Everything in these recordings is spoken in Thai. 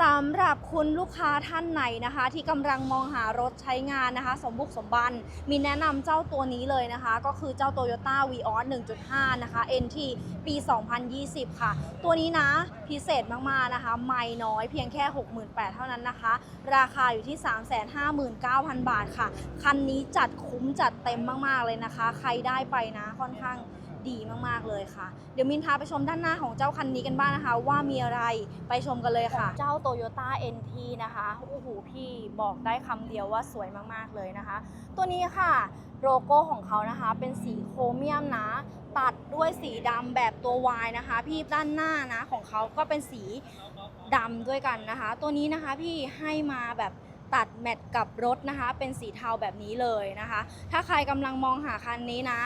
สำหรับคุณลูกค้าท่านไหนนะคะ ที่กำลังมองหารถใช้งานนะคะ สมบุกสมบันมีแนะนำเจ้าตัวนี้เลยนะคะ ก็คือเจ้า Toyota Vios 1.5 นะคะ NT ปี 2020 ค่ะ ตัวนี้นะพิเศษมากๆนะคะ ไม่น้อยเพียงแค่ 68,000 เท่านั้นนะคะ ราคาอยู่ที่ 359,000 บาทค่ะ คันนี้จัดคุ้มจัดเต็มมากๆเลยนะคะ ใครได้ไปนะค่อนข้าง ดีมากๆเลยค่ะ เดี๋ยวมินพาไปชมด้านหน้าของเจ้าคันนี้กันบ้างนะคะ ว่ามีอะไรไปชมกันเลยค่ะ เจ้า Toyota NT นะคะโอ้โหพี่บอกได้คำเดียวว่าสวยมากๆเลยนะคะ ตัวนี้ค่ะโลโก้ของเขานะคะ เป็นสีโครเมียมนะตัดด้วยสีดำแบบตัว Y นะคะ พี่ด้านหน้านะของเขาก็เป็นสีดำด้วยกันนะคะ ตัวนี้นะคะพี่ให้มาแบบตัดแมทกับรถนะคะ เป็นสีเทาแบบนี้เลยนะคะ ถ้าใครกำลังมองหาคันนี้นะ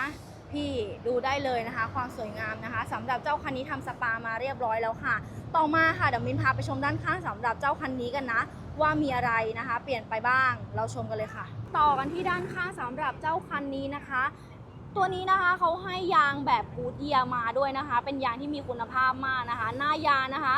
พี่ดูได้เลยนะคะ ความสวยงามนะคะสำหรับเจ้าคันนี้ทำสปามาเรียบร้อยแล้วค่ะ ต่อมาค่ะเดี๋ยวมินพาไปชมด้านข้างสำหรับเจ้าคันนี้กันนะว่ามีอะไรนะคะ เปลี่ยนไปบ้างเราชมกันเลยค่ะ ต่อกันที่ด้านข้างสำหรับเจ้าคันนี้นะคะ ตัวนี้นะคะเขาให้ยางแบบกูดเยียมาด้วยนะคะ เป็นยางที่มีคุณภาพมากนะคะ หน้ายางนะคะ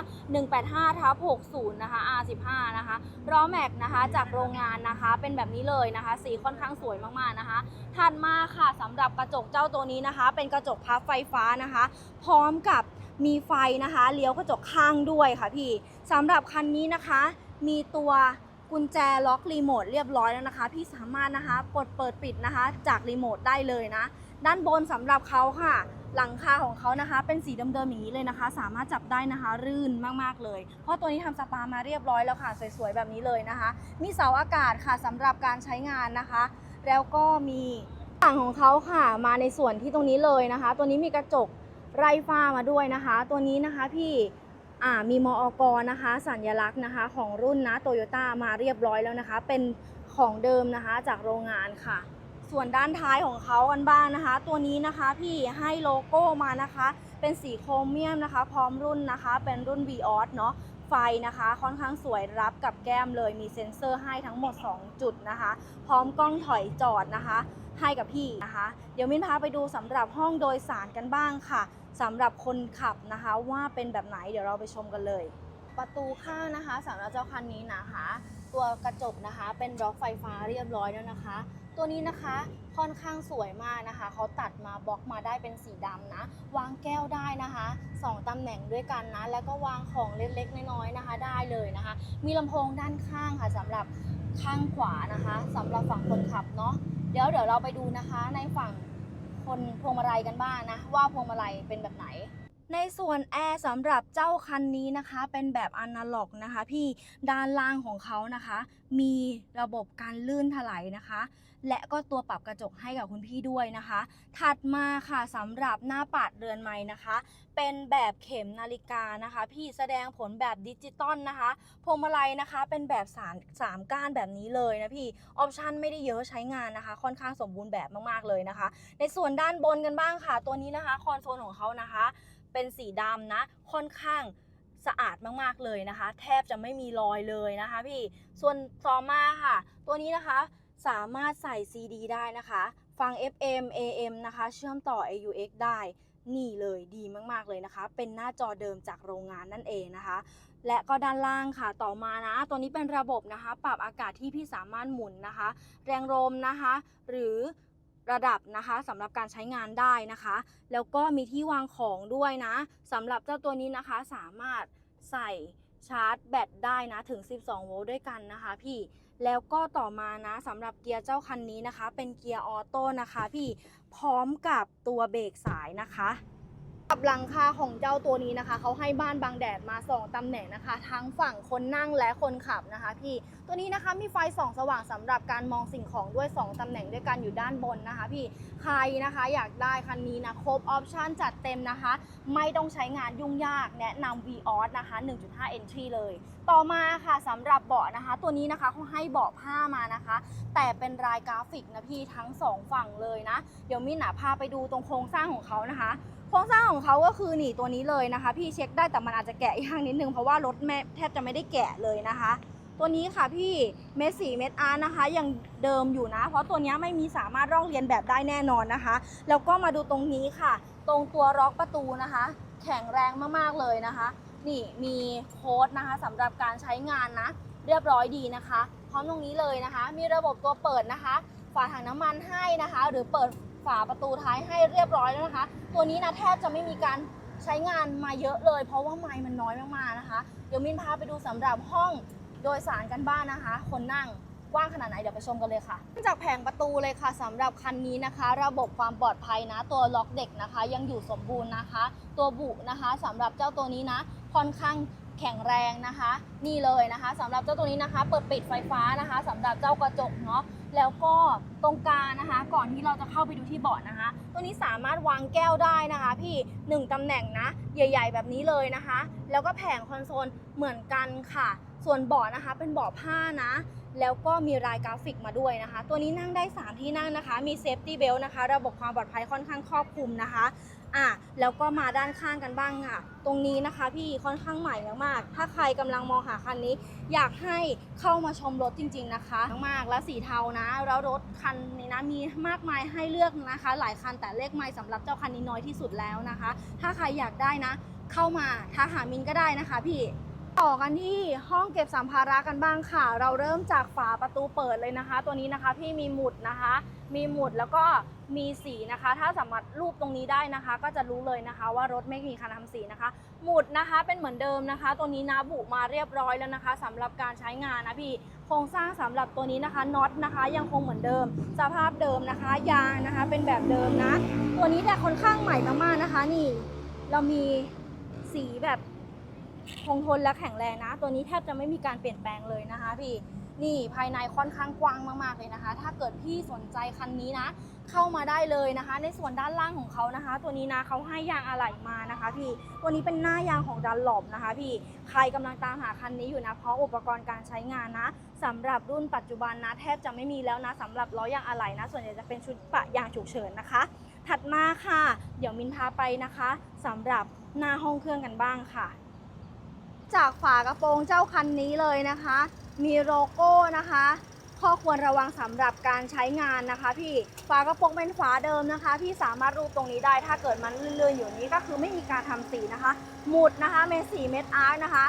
185ทับ60 นะคะ R15 นะคะล้อแม็กนะคะจากโรงงานนะคะ เป็นแบบนี้เลยนะคะ สีค่อนข้างสวยมากๆนะคะถัดมาค่ะสำหรับกระจกเจ้าตัวนี้นะคะ เป็นกระจกพับไฟฟ้านะคะ พร้อมกับมีไฟนะคะเลี้ยวกระจกข้างด้วยค่ะพี่สำหรับคันนี้นะคะ มีตัวกุญแจล็อกรีโมทเรียบร้อยแล้วนะคะ พี่สามารถนะคะกดเปิดปิดนะคะ จากรีโมทได้เลยนะ ด้านบนสำหรับเขาค่ะ หลังคาของเขานะคะ เป็นสีเดิมๆอย่างนี้เลยนะคะ สามารถจับได้นะคะ รื่นมากๆเลย เพราะตัวนี้ทำสปามาเรียบร้อยแล้วค่ะ สวยๆแบบนี้เลยนะคะ มีเสาอากาศค่ะสำหรับการใช้งานนะคะ แล้วก็มีฝั่งของเขาค่ะ มาในส่วนที่ตรงนี้เลยนะคะ ตัวนี้มีกระจกไรฟ้ามาด้วยนะคะ ตัวนี้นะคะพี่มีมอกนะคะ สัญลักษณ์นะคะ ของรุ่นนะโตโยต้ามาเรียบร้อยแล้วนะคะ เป็นของเดิมนะคะจากโรงงานค่ะ ส่วนด้านท้ายของเขากันบ้างนะคะ ตัวนี้นะคะพี่ให้โลโก้มานะคะ เป็นสีโครเมียมนะคะ พร้อมรุ่นนะคะ เป็นรุ่น v ีออสเนาะไฟนะคะค่อนข้างสวยรับกับแก้มเลยมีเซ็นเซอร์ให้ทั้งหมด 2 จุดนะคะ พร้อมกล้องถอยจอดนะคะ ให้กับพี่นะคะ เดี๋ยวมินพาไปดูสำหรับห้องโดยสารกันบ้างค่ะสำหรับคนขับนะคะ ว่าเป็นแบบไหนเดี๋ยวเราไปชมกันเลย ประตูข้างนะคะสำหรับเจ้าคันนี้นะคะ ตัวกระจกนะคะ เป็นบล็อกไฟฟ้าเรียบร้อยแล้วนะคะ ตัวนี้นะคะค่อนข้างสวยมากนะคะ เขาตัดมาบล็อกมาได้เป็นสีดำนะ วางแก้วได้นะคะสองตำแหน่งด้วยกันนะ แล้วก็วางของเล็กๆน้อยๆนะคะ ได้เลยนะคะ มีลำโพงด้านข้างค่ะสำหรับข้างขวานะคะสำหรับฝั่งคนขับเนาะเดี๋ยวเดี๋ยวเราไปดูนะคะในฝั่งคนพวงมาลัยกันบ้างนะ ว่าพวงมาลัยเป็นแบบไหนในส่วนแอร์สำหรับเจ้าคันนี้นะคะ เป็นแบบอนาล็อกนะคะ พี่ด้านล่างของเขานะคะ มีระบบการลื่นถลายนะคะ และก็ตัวปรับกระจกให้กับคุณพี่ด้วยนะคะ ถัดมาค่ะสำหรับหน้าปัดเรือนไม้นะคะ เป็นแบบเข็มนาฬิกานะคะ พี่แสดงผลแบบดิจิตอลนะคะพวงมาลัยนะคะ เป็นแบบสามสามก้านแบบนี้เลยนะพี่ออปชันไม่ได้เยอะใช้งานนะคะ ค่อนข้างสมบูรณ์แบบมากๆเลยนะคะ ในส่วนด้านบนกันบ้างค่ะ ตัวนี้นะคะคอนโซลของเขานะคะ เป็นสีดำนะค่อนข้างสะอาดมากๆเลยนะคะ แทบจะไม่มีรอยเลยนะคะพี่ส่วนต่อมาค่ะ ตัวนี้นะคะ สามารถใส่ CD ได้นะคะ ฟัง FM AM นะคะ เชื่อมต่อ AUX ได้นี่เลยดีมากๆเลยนะคะ เป็นหน้าจอเดิมจากโรงงานนั่นเองนะคะ และก็ด้านล่างค่ะต่อมานะ ตัวนี้เป็นระบบนะคะ ปรับอากาศที่พี่สามารถหมุนนะคะ แรงลมนะคะ หรือระดับนะคะสำหรับการใช้งานได้นะคะ แล้วก็มีที่วางของด้วยนะสำหรับเจ้าตัวนี้นะคะ สามารถใส่ชาร์จแบตได้นะถึง 12 โวลต์ด้วยกันนะคะพี่ แล้วก็ต่อมานะสำหรับเกียร์เจ้าคันนี้นะคะ เป็นเกียร์ออโต้นะคะ พี่พร้อมกับตัวเบรกสายนะคะ กับหลังคาของเจ้าตัวนี้นะคะ เขาให้บ้านบังแดดมา 2ตำแหน่งนะคะ ทั้งฝั่งคนนั่งและคนขับนะคะพี่ ตัวนี้นะคะมีไฟส่องสว่างสำหรับการมองสิ่งของด้วย 2ตำแหน่งด้วยกันอยู่ด้านบนนะคะ พี่ ใครนะคะอยากได้คันนี้นะครบออปชั่นจัดเต็มนะคะ ไม่ต้องใช้งานยุ่งยากแนะนำ v ีออสนะคะ 1.5 entry เลย ต่อมาค่ะสำหรับเบาะนะคะ ตัวนี้นะคะเขาให้เบาะผ้ามานะคะ แต่เป็นลายกราฟิกนะพี่ทั้งสองฝั่งเลยนะ เดี๋ยวมินอะพาไปดูตรงโครงสร้างของเขานะคะ โครงสร้างของเขาก็คือหนีตัวนี้เลยนะคะ พี่เช็คได้แต่มันอาจจะแกะยากนิดนึงเพราะว่ารถแม่แทบจะไม่ได้แกะเลยนะคะ ตัวนี้ค่ะพี่เม็ดสีเม็ดอาร์นะคะยังเดิมอยู่นะ เพราะตัวนี้ไม่มีสามารถร่องเรียนแบบได้แน่นอนนะคะ แล้วก็มาดูตรงนี้ค่ะ ตรงตัวล็อกประตูนะคะ แข็งแรงมากๆเลยนะคะ นี่มีโค้ดนะคะสำหรับการใช้งานนะ เรียบร้อยดีนะคะพร้อมตรงนี้เลยนะคะ มีระบบตัวเปิดนะคะ ฝาถังน้ำมันให้นะคะ หรือเปิด ฝาประตูท้ายให้เรียบร้อยแล้วนะคะ ตัวนี้นะแทบจะไม่มีการใช้งานมาเยอะเลย เพราะว่าไม้มันน้อยมากๆนะคะ เดี๋ยวมินพาไปดูสำหรับห้องโดยสารกันบ้านนะคะ คนนั่งกว้างขนาดไหนเดี๋ยวไปชมกันเลยค่ะจากแผงประตูเลยค่ะสำหรับคันนี้นะคะ ระบบความปลอดภัยนะ ตัวล็อกเด็กนะคะ ยังอยู่สมบูรณ์นะคะ ตัวบุนะคะสำหรับเจ้าตัวนี้นะค่อนข้างแข็งแรงนะคะ นี่เลยนะคะสำหรับเจ้าตัวนี้นะคะ เปิดปิดไฟฟ้านะคะสำหรับเจ้ากระจกเนาะ แล้วก็ตรงกลางนะคะ ก่อนที่เราจะเข้าไปดูที่เบาะนะคะ ตัวนี้สามารถวางแก้วได้นะคะ พี่หนึ่งตำแหน่งนะ ใหญ่ ๆ แบบนี้เลยนะคะ แล้วก็แผงคอนโซลเหมือนกันค่ะ ส่วนเบาะนะคะเป็นเบาะผ้านะ แล้วก็มีลายกราฟิกมาด้วยนะคะ ตัวนี้นั่งได้ 3 ที่นั่งนะคะ มีเซฟตี้เบลนะคะ ระบบความปลอดภัยค่อนข้างครอบคลุมนะคะอะแล้วก็มาด้านข้างกันบ้างค่ะ ตรงนี้นะคะพี่ค่อนข้างใหม่มากๆถ้าใครกำลังมองหาคันนี้ อยากให้เข้ามาชมรถจริง ๆนะคะมากๆและสีเทานะ แล้วรถคันนี้นะมีมากมายให้เลือกนะคะ หลายคันแต่เลขไม้สำหรับเจ้าคันนี้น้อยที่สุดแล้วนะคะ ถ้าใครอยากได้นะ เข้ามาทักหามินก็ได้นะคะพี่ ต่อกันที่ห้องเก็บสัมภาระกันบ้างค่ะ เราเริ่มจากฝาประตูเปิดเลยนะคะ ตัวนี้นะคะพี่มีหมุดนะคะ มีหมุดแล้วก็มีสีนะคะ ถ้าสามารถรูปตรงนี้ได้นะคะ ก็จะรู้เลยนะคะ ว่ารถไม่มีการทำสีนะคะ หมุดนะคะเป็นเหมือนเดิมนะคะ ตัวนี้นะบุมาเรียบร้อยแล้วนะคะสำหรับการใช้งานนะพี่โครงสร้างสำหรับตัวนี้นะคะน็อตนะคะ ยังคงเหมือนเดิม สภาพเดิมนะคะ ยางนะคะ เป็นแบบเดิมนะ ตัวนี้แต่ค่อนข้างใหม่มากๆนะคะ นี่ เรามีสีแบบ คงทนและแข็งแรงนะ ตัวนี้แทบจะไม่มีการเปลี่ยนแปลงเลยนะคะพี่นี่ภายในค่อนข้างกว้างมากๆเลยนะคะ ถ้าเกิดพี่สนใจคันนี้นะ เข้ามาได้เลยนะคะ ในส่วนด้านล่างของเขานะคะ ตัวนี้นะเขาให้ยางอะไหล่มานะคะ พี่ตัวนี้เป็นหน้ายางของดันหลบนะคะ พี่ใครกำลังตามหาคันนี้อยู่นะ เพราะอุปกรณ์การใช้งานนะสำหรับรุ่นปัจจุบันนะ แทบจะไม่มีแล้วนะสำหรับล้อยางอะไหล่นะ ส่วนใหญ่จะเป็นชุดปะยางฉุกเฉินนะคะ ถัดมาค่ะ เดี๋ยวมินพาไปนะคะสำหรับหน้าห้องเครื่องกันบ้างค่ะ จากฝากระโปรงเจ้าคันนี้เลยนะคะ มีโลโก้นะคะ ข้อควรระวังสำหรับการใช้งานนะคะพี่ฝากระโปรงเป็นฝาเดิมนะคะ พี่สามารถรูปตรงนี้ได้ถ้าเกิดมันเลื่อนๆอยู่นี้ก็คือไม่มีการทำสีนะคะ หมุดนะคะเมดสีเม็ดอาร์นะคะ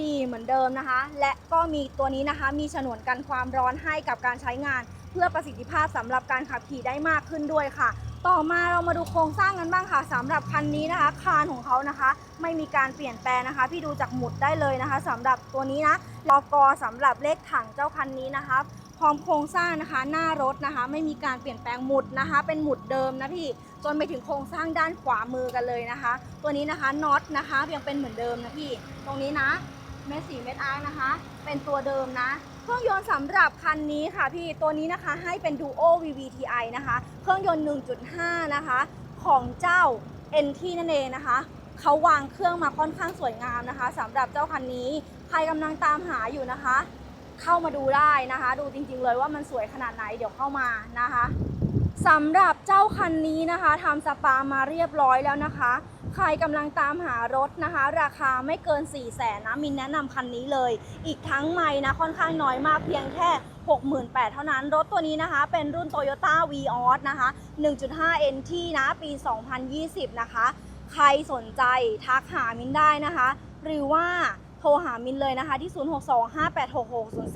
ดีเหมือนเดิมนะคะ และก็มีตัวนี้นะคะ มีฉนวนกันความร้อนให้กับการใช้งาน เพื่อประสิทธิภาพสำหรับการขับขี่ได้มากขึ้นด้วยค่ะ ต่อมาเรามาดูโครงสร้างกันบ้างค่ะสำหรับคันนี้นะคะ คานของเขานะคะ ไม่มีการเปลี่ยนแปลงนะคะ พี่ดูจากหมุดได้เลยนะคะสำหรับตัวนี้นะลอกอสำหรับเลขถังเจ้าคันนี้นะคะพร้อมโครงสร้างนะคะ หน้ารถนะคะ ไม่มีการเปลี่ยนแปลงหมุดนะคะ เป็นหมุดเดิมนะพี่จนไปถึงโครงสร้างด้านขวามือกันเลยนะคะ ตัวนี้นะคะน็อตนะคะยังเป็นเหมือนเดิมนะพี่ ตรงนี้นะเม็ดสีเม็ดอาร์นะคะ เป็นตัวเดิมนะ เครื่องยนต์สำหรับคันนี้ค่ะพี่ตัวนี้นะคะให้เป็น Duo VVTi นะคะ เครื่องยนต์ 1.5 นะคะ ของเจ้า NT นั่นเองนะคะเขาวางเครื่องมาค่อนข้างสวยงามนะคะสำหรับเจ้าคันนี้ใครกำลังตามหาอยู่นะคะ เข้ามาดูได้นะคะ ดูจริงๆเลยว่ามันสวยขนาดไหนเดี๋ยวเข้ามานะคะ สำหรับเจ้าคันนี้นะคะทำสปามาเรียบร้อยแล้วนะคะ ใครกำลังตามหารถนะคะ ราคาไม่เกิน 4 0 0แสนนะมินแนะนำคันนี้เลย อีกทั้งไม่นะค่อนข้างน้อยมากเพียงแค่ 68,000 เท่านั้น รถตัวนี้นะคะ เป็นรุ่น Toyota v ีออสนะคะ 1.5 NT นะ ปี 2020 นะคะ ใครสนใจทักหามินได้นะคะ หรือว่า โทรหามินเลยนะคะที่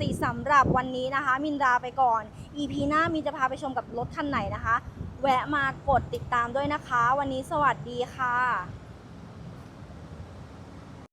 0625866604 สำหรับวันนี้นะคะ มินลาไปก่อน EP หน้ามินจะพาไปชมกับรถคันไหนนะคะ แวะมากดติดตามด้วยนะคะ วันนี้สวัสดีค่ะ